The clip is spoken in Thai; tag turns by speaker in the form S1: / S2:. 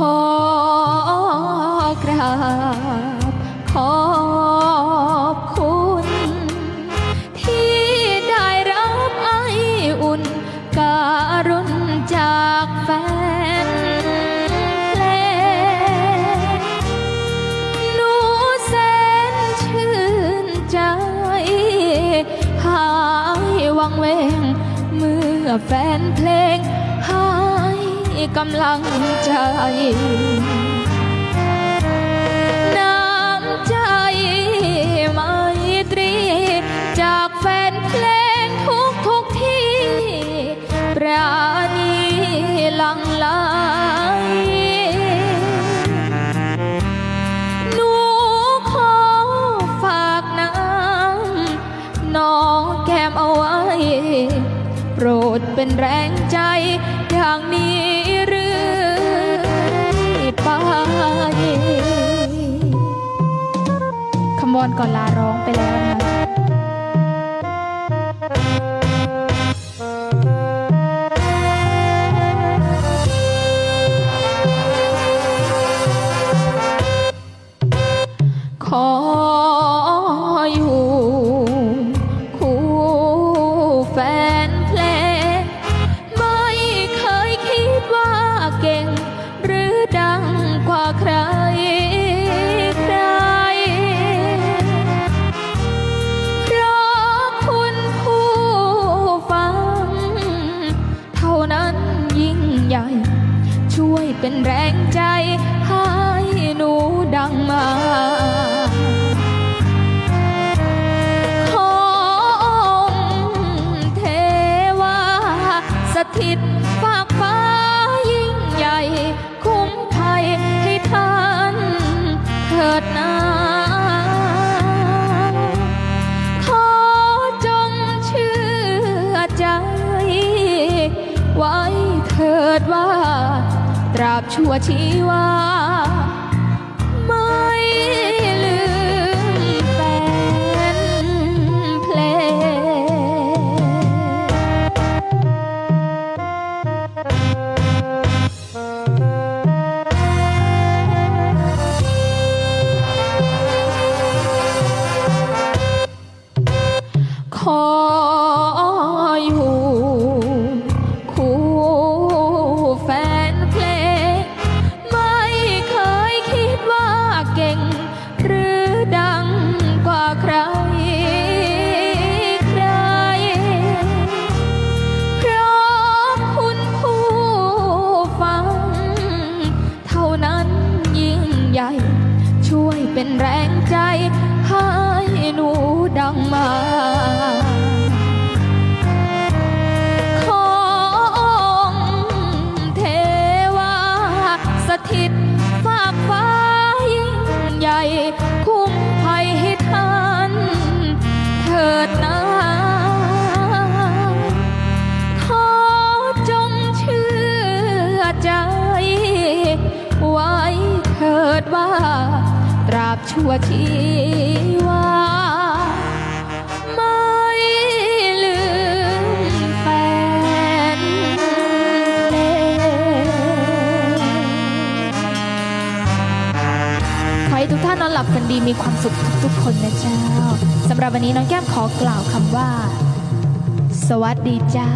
S1: อกราบขอบคุณ ที่ได้รับไออุ่นการุณจากแฟนเพลงหนูแสนชื่นใจ หายวังเวง เมื่อแฟนเพลง กำลังใจ เป็นแรงใจอย่างนี้เรื่อไปคำวอนก่อนลาร้องไปแล้วนะคะขออยู่ ช่วยเป็นแรงใจให้หนูดังมา ตราบชั่วชีวา งใจให้หนูดังมาขอองเทวาสถิตฝากฟ้ายิ่งใหญ่ คุ้มภัยให้ท่านเถิดนาขอจงเชื่อใจ ชั่วชีวาไม่ลืมแฟนเลขอให้ทุกท่านนอนหลับฝันดีมีความสุขทุกๆคนนะเจ้าสำหรับวันนี้น้องแก้มขอกล่าวคำว่า สวัสดีเจ้า